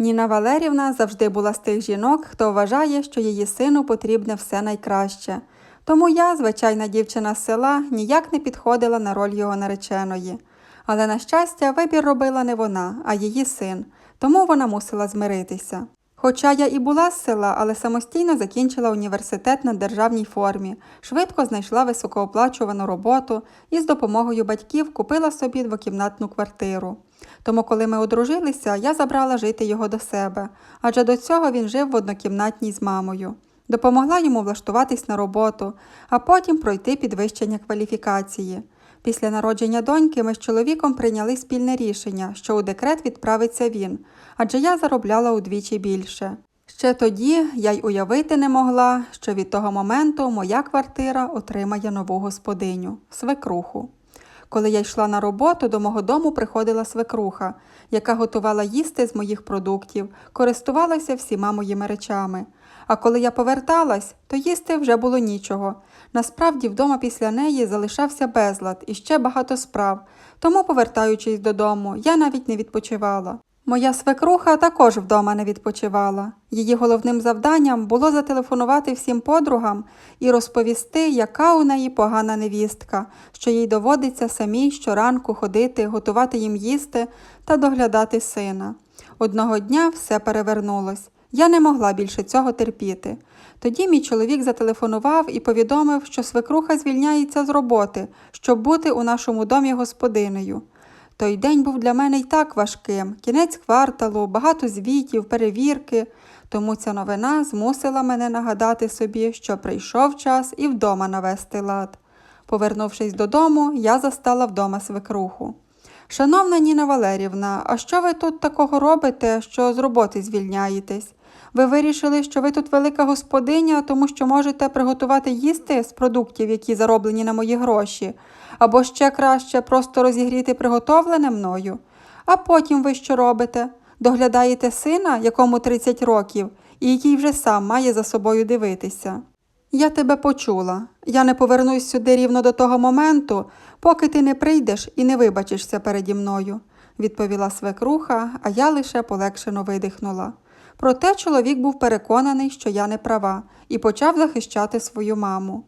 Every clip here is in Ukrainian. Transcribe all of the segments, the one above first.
Ніна Валерівна завжди була з тих жінок, хто вважає, що її сину потрібне все найкраще. Тому я, звичайна дівчина з села, ніяк не підходила на роль його нареченої. Але, на щастя, вибір робила не вона, а її син, тому вона мусила змиритися. Хоча я і була з села, але самостійно закінчила університет на державній формі, швидко знайшла високооплачувану роботу і з допомогою батьків купила собі двокімнатну квартиру. Тому, коли ми одружилися, я забрала жити його до себе, адже до цього він жив в однокімнатній з мамою. Допомогла йому влаштуватись на роботу, а потім пройти підвищення кваліфікації. Після народження доньки ми з чоловіком прийняли спільне рішення, що у декрет відправиться він, адже я заробляла удвічі більше. Ще тоді я й уявити не могла, що від того моменту моя квартира отримає нову господиню свекруху. Коли я йшла на роботу, до мого дому приходила свекруха, яка готувала їсти з моїх продуктів, користувалася всіма моїми речами. А коли я поверталась, то їсти вже було нічого. Насправді вдома після неї залишався безлад і ще багато справ, тому, повертаючись додому, я навіть не відпочивала. Моя свекруха також вдома не відпочивала. Її головним завданням було зателефонувати всім подругам і розповісти, яка у неї погана невістка, що їй доводиться самій щоранку ходити, готувати їм їсти та доглядати сина. Одного дня все перевернулось. Я не могла більше цього терпіти. Тоді мій чоловік зателефонував і повідомив, що свекруха звільняється з роботи, щоб бути у нашому домі господинею. Той день був для мене й так важким кінець кварталу, багато звітів, перевірки, тому ця новина змусила мене нагадати собі, що прийшов час і вдома навести лад. Повернувшись додому, я застала вдома свекруху. Шановна Ніна Валерівна, а що ви тут такого робите, що з роботи звільняєтесь? Ви вирішили, що ви тут велика господиня, тому що можете приготувати їсти з продуктів, які зароблені на мої гроші, або ще краще просто розігріти приготовлене мною. А потім ви що робите? Доглядаєте сина, якому 30 років, і який вже сам має за собою дивитися. Я тебе почула. Я не повернусь сюди рівно до того моменту, поки ти не прийдеш і не вибачишся переді мною, відповіла свекруха, а я лише полегшено видихнула. Проте чоловік був переконаний, що я не права, і почав захищати свою маму.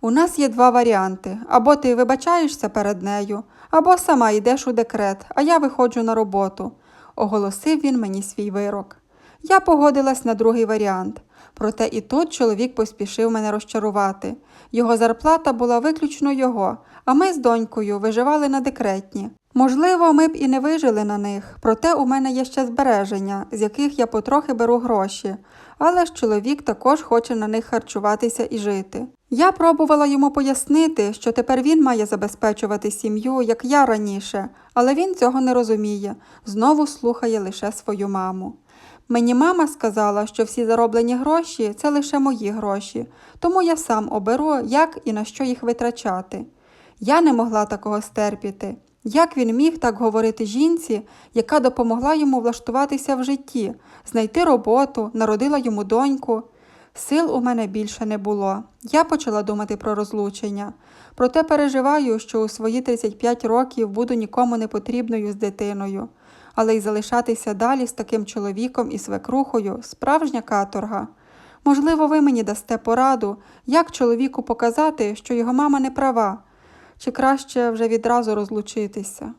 У нас є два варіанти: або ти вибачаєшся перед нею, або сама йдеш у декрет, а я виходжу на роботу, оголосив він мені свій вирок. Я погодилась на другий варіант. Проте і тут чоловік поспішив мене розчарувати. Його зарплата була виключно його, а ми з донькою виживали на декретні. Можливо, ми б і не вижили на них, проте у мене є ще збереження, з яких я потрохи беру гроші, але ж чоловік також хоче на них харчуватися і жити. Я пробувала йому пояснити, що тепер він має забезпечувати сім'ю, як я раніше, але він цього не розуміє, знову слухає лише свою маму. Мені мама сказала, що всі зароблені гроші це лише мої гроші, тому я сам оберу, як і на що їх витрачати. Я не могла такого стерпіти. Як він міг так говорити жінці, яка допомогла йому влаштуватися в житті, знайти роботу, народила йому доньку? Сил у мене більше не було. Я почала думати про розлучення. Проте переживаю, що у свої 35 років буду нікому не потрібною з дитиною. Але й залишатися далі з таким чоловіком і свекрухою справжня каторга. Можливо, ви мені дасте пораду, як чоловіку показати, що його мама не права, чи краще вже відразу розлучитися.